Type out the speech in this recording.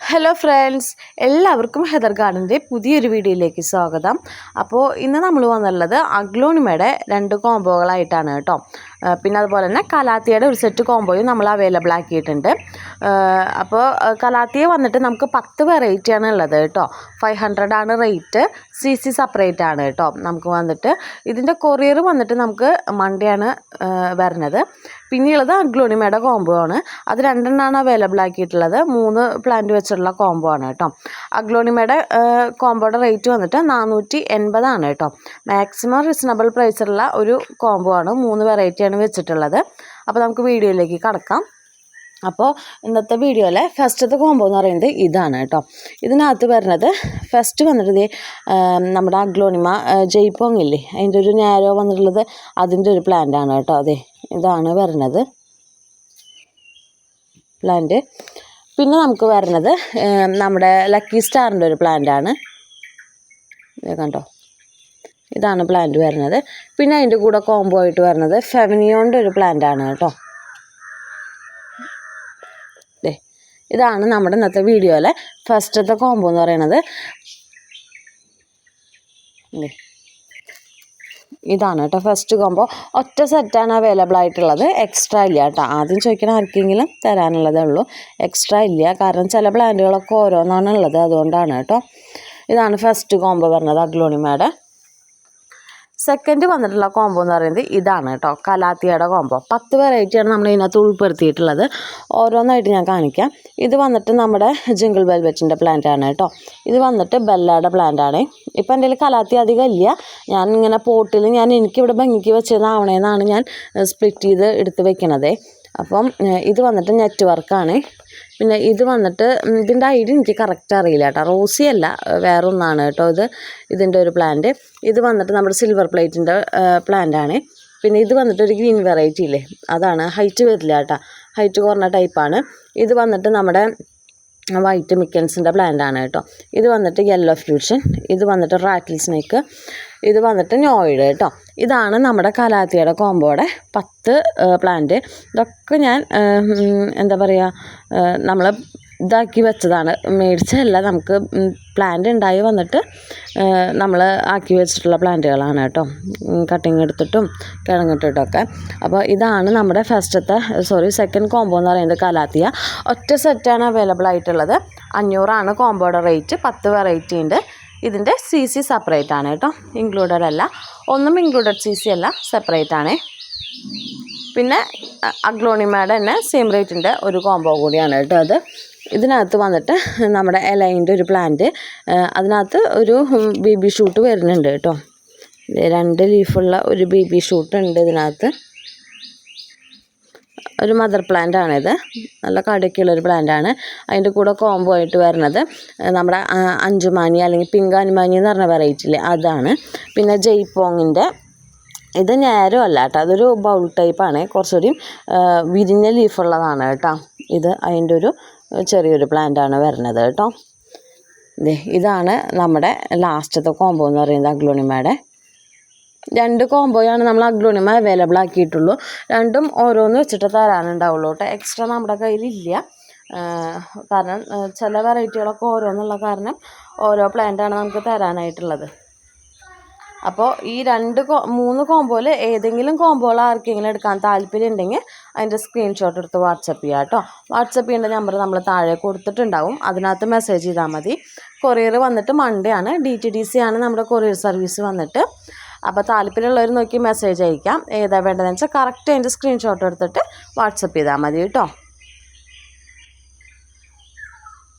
Hello friends എല്ലാവർക്കും Heather ഗാർഡന്റെ പുതിയൊരു വീഡിയോയിലേക്ക് സ്വാഗതം. അപ്പോൾ ഇന്ന് നമ്മൾ വന്നുള്ളത് അഗ്ലോണിമയുടെ രണ്ട് കോംബോകളായിട്ടാണ് കേട്ടോ. പിന്നെ അതുപോലെ തന്നെ കലാത്തിയുടെ ഒരു സെറ്റ് കോംബോയും നമ്മൾ അവൈലബിൾ ആക്കിയിട്ടുണ്ട്. അപ്പോൾ കലാത്തിയ വന്നിട്ട് നമുക്ക് പത്ത് വെറൈറ്റിയാണ് ഉള്ളത് കേട്ടോ. ഫൈവ് ഹൺഡ്രഡ് ആണ് റേറ്റ് സി സി സെപ്പറേറ്റ് ആണ് കേട്ടോ. നമുക്ക് വന്നിട്ട് ഇതിന്റെ കൊറിയർ വന്നിട്ട് നമുക്ക് മൺഡേ വരുന്നത്. പിന്നെയുള്ളത് അഗ്ലോണിമയുടെ കോംബോ ആണ്. അത് രണ്ടെണ്ണമാണ് അവൈലബിൾ ആക്കിയിട്ടുള്ളത്. മൂന്ന് പ്ലാന്റ് വെച്ചിട്ടുള്ള കോംബോ ആണ് കേട്ടോ. അഗ്ലോണിമയുടെ കോംബോയുടെ റേറ്റ് വന്നിട്ട് നാനൂറ്റി എൺപതാണ് കേട്ടോ. മാക്സിമം റീസണബിൾ പ്രൈസിലുള്ള ഒരു കോംബോ ആണ്. മൂന്ന് വെറൈറ്റിയാണ് വെച്ചിട്ടുള്ളത്. അപ്പോൾ നമുക്ക് വീഡിയോയിലേക്ക് കടക്കാം. അപ്പോൾ ഇന്നത്തെ വീഡിയോയിലെ ഫസ്റ്റത്തെ കോംബോ എന്ന് പറയുന്നത് ഇതാണ് കേട്ടോ. ഇതിനകത്ത് വരുന്നത് ഫസ്റ്റ് വന്നിട്ട് നമ്മുടെ അഗ്ലോണിമ ജയ്പോങ് ഇല്ലേ അതിന്റെ ഒരു ഞാരോ വന്നിട്ടുള്ളത് അതിന്റെ ഒരു പ്ലാന്റ് ആണ് കേട്ടോ. അതെ ഇതാണ് വരുന്നത് പ്ലാന്റ് പിന്നെ നമുക്ക് വരുന്നത് നമ്മുടെ ലക്കി സ്റ്റാറിന്റെ ഒരു പ്ലാന്റ് ആണ്. കണ്ടോ? ഇതാണ് പ്ലാന്റ് വരുന്നത്. പിന്നെ അതിന്റെ കൂടെ കോംബോ ആയിട്ട് വരുന്നത് ഫെവനിയോന്റെ ഒരു പ്ലാന്റാണ് കേട്ടോ. ഇതാണ് നമ്മുടെ ഇന്നത്തെ വീഡിയോയിലെ ഫസ്റ്റത്തെ കോംബോ എന്ന് പറയുന്നത് ദേ ഇതാണ് കേട്ടോ ഫസ്റ്റ് കോംബോ ഒറ്റ സെറ്റാണ് അവൈലബിൾ ആയിട്ടുള്ളത്. എക്സ്ട്രാ ഇല്ല കേട്ടോ. ആദ്യം ചോദിക്കണ ആർക്കെങ്കിലും തരാനുള്ളതേ ഉള്ളൂ. എക്സ്ട്രാ ഇല്ല. കാരണം ചില പ്ലാന്റുകളൊക്കെ ഓരോന്നാണ് ഉള്ളത് അതുകൊണ്ടാണ് കേട്ടോ. ഇതാണ് ഫസ്റ്റ് കോംബോ പറഞ്ഞത് അഗ്ലോണിമയുടെ. സെക്കൻഡ് വന്നിട്ടുള്ള കോംബോ എന്ന് പറയുന്നത് ഇതാണ് കേട്ടോ കലാത്തിയുടെ കോംബോ പത്ത് വെറൈറ്റിയാണ് നമ്മൾ ഇതിനകത്ത് ഉൾപ്പെടുത്തിയിട്ടുള്ളത്. ഓരോന്നായിട്ട് ഞാൻ കാണിക്കാം. ഇത് വന്നിട്ട് നമ്മുടെ ജിങ്കിൾ വെൽവെറ്റിന്റെ പ്ലാന്റ് ആണ് കേട്ടോ. ഇത് വന്നിട്ട് ബെല്ലയുടെ പ്ലാന്റ് ആണ്. ഇപ്പം എന്റെ കയ്യിൽ കലാത്തി അധികം ഇല്ല. ഞാൻ ഇങ്ങനെ പോട്ടിൽ ഞാൻ എനിക്കിവിടെ ഭംഗിക്ക് വെച്ചതാവണേന്നാണ് ഞാൻ സ്പ്ലിറ്റ് ചെയ്ത് എടുത്ത് വെക്കണതേ. അപ്പം ഇത് വന്നിട്ട് നെറ്റ് വർക്കാണ് പിന്നെ ഇത് വന്നിട്ട് ഇതിന്റെ ഐഡി എനിക്ക് കറക്റ്റ് അറിയില്ല കേട്ടോ. റോസി അല്ല വേറെ ഒന്നാണ് കേട്ടോ ഇത്. ഇതിന്റെ ഒരു പ്ലാന്റ് ഇത് വന്നിട്ട് നമ്മുടെ സിൽവർ പ്ലേറ്റിന്റെ പ്ലാന്റ് ആണ്. പിന്നെ ഇത് വന്നിട്ട് ഒരു ഗ്രീൻ വെറൈറ്റി ഇല്ലേ? അതാണ്. ഹൈറ്റ് വരില്ല കേട്ടോ. ഹൈറ്റ് കുറഞ്ഞ ടൈപ്പാണ് ഇത് വന്നിട്ട് നമ്മുടെ വൈറ്റ് മിക്കൻസിന്റെ പ്ലാന്റ് ആണ് കേട്ടോ. ഇത് വന്നിട്ട് യെല്ലോ ഫ്യൂഷൻ ഇത് വന്നിട്ട് റാറ്റിൽ സ്നേക്ക് ഇത് വന്നിട്ട് നോയിഡ് കേട്ടോ. ഇതാണ് നമ്മുടെ കലാത്തിയുടെ കോമ്പോടെ പത്ത് പ്ലാന്റ് ഇതൊക്കെ ഞാൻ എന്താ പറയുക നമ്മൾ ഇതാക്കി വെച്ചതാണ്. മേടിച്ചതല്ല നമുക്ക് പ്ലാന്റ് ഉണ്ടായി വന്നിട്ട് നമ്മൾ ആക്കി വെച്ചിട്ടുള്ള പ്ലാന്റുകളാണ് കേട്ടോ. കട്ടിങ് എടുത്തിട്ടും കിഴങ്ങിട്ടിട്ടൊക്കെ അപ്പോൾ ഇതാണ് നമ്മുടെ ഫസ്റ്റത്തെ സോറി സെക്കൻഡ് കോംബോ എന്ന് പറയുന്നത് കലാത്തിയ. ഒറ്റ സെറ്റാണ് അവൈലബിൾ ആയിട്ടുള്ളത്. അഞ്ഞൂറാണ് കോംബോയുടെ റേറ്റ് പത്ത് വെറൈറ്റി ഉണ്ട് ഇതിന്റെ സി സി സെപ്പറേറ്റ് ആണ് കേട്ടോ. ഇൻക്ലൂഡഡ് അല്ല. ഒന്നും ഇൻക്ലൂഡഡ് സി സി അല്ല സെപ്പറേറ്റ് ആണ്. പിന്നെ അഗ്ലോണിമയുടെ തന്നെ സെയിം റേറ്റിന്റെ ഒരു കോംബോ കൂടിയാണ് കേട്ടോ അത്. ഇതിനകത്ത് വന്നിട്ട് നമ്മുടെ എലൈന്റെ ഒരു പ്ലാന്റ് അതിനകത്ത് ഒരു ബേബി ഷൂട്ട് വരുന്നുണ്ട് കേട്ടോ. രണ്ട് ലീഫുള്ള ഒരു ബേബി ഷൂട്ട് ഉണ്ട് ഇതിനകത്ത്. ഒരു മദർ പ്ലാന്റ് ആണിത്. നല്ല കടുക്കിയുള്ളൊരു പ്ലാന്റ് ആണ്. അതിന്റെ കൂടെ കോംബോ ആയിട്ട് വരുന്നത് നമ്മുടെ അഞ്ചുമാനി അല്ലെങ്കിൽ പിങ്ക് അനുമാനി എന്ന് പറഞ്ഞ വെറൈറ്റിയിൽ അതാണ്. പിന്നെ ജയ്പോങ്ങിന്റെ ഇത് നേരമല്ല കേട്ടോ. അതൊരു ബൗൾ ടൈപ്പാണ് കുറച്ചുകൂടി വിരിഞ്ഞ ലീഫുള്ളതാണ് കേട്ടോ. ഇത് അതിന്റെ ഒരു ചെറിയൊരു പ്ലാന്റ് ആണ് വരുന്നത് കേട്ടോ. ഇതാണ് നമ്മുടെ ലാസ്റ്റത്തെ കോംബോ എന്ന് പറയുന്നത് അഗ്ലോണിമയുടെ. രണ്ട് കോംബോയാണ് നമ്മൾ അഗ്ലോണിമ അവൈലബിൾ ആക്കിയിട്ടുള്ളൂ. രണ്ടും ഓരോന്ന് വെച്ചിട്ട് തരാനുണ്ടാവുള്ളൂ കേട്ടോ. എക്സ്ട്രാ നമ്മുടെ കയ്യിലില്ല. കാരണം ചില വെറൈറ്റികളൊക്കെ ഓരോന്നുള്ള കാരണം ഓരോ പ്ലാന്റാണ് നമുക്ക് തരാനായിട്ടുള്ളത്. അപ്പോൾ ഈ രണ്ട് മൂന്ന് കോംബോയിൽ ഏതെങ്കിലും കോംബോകൾ ആർക്കെങ്കിലും എടുക്കാൻ താല്പര്യം ഉണ്ടെങ്കിൽ അതിന്റെ സ്ക്രീൻഷോട്ട് എടുത്ത് വാട്സപ്പ് ചെയ്യുക കേട്ടോ വാട്സപ്പ് ചെയ്യേണ്ട നമ്പർ നമ്മൾ താഴെ കൊടുത്തിട്ടുണ്ടാവും. അതിനകത്ത് മെസ്സേജ് ചെയ്താൽ മതി. കൊറിയർ വന്നിട്ട് മൺഡേ ആണ്. ഡി ടി ഡി സി ആണ് നമ്മുടെ കൊറിയർ സർവീസ് വന്നിട്ട്. അപ്പോൾ താല്പര്യമുള്ളവർ നോക്കി മെസ്സേജ് അയക്കാം. ഏതാ വേണ്ടതെന്ന് വെച്ചാൽ കറക്റ്റ് അതിന്റെ സ്ക്രീൻഷോട്ട് എടുത്തിട്ട് വാട്സപ്പ് ചെയ്താൽ മതി കേട്ടോ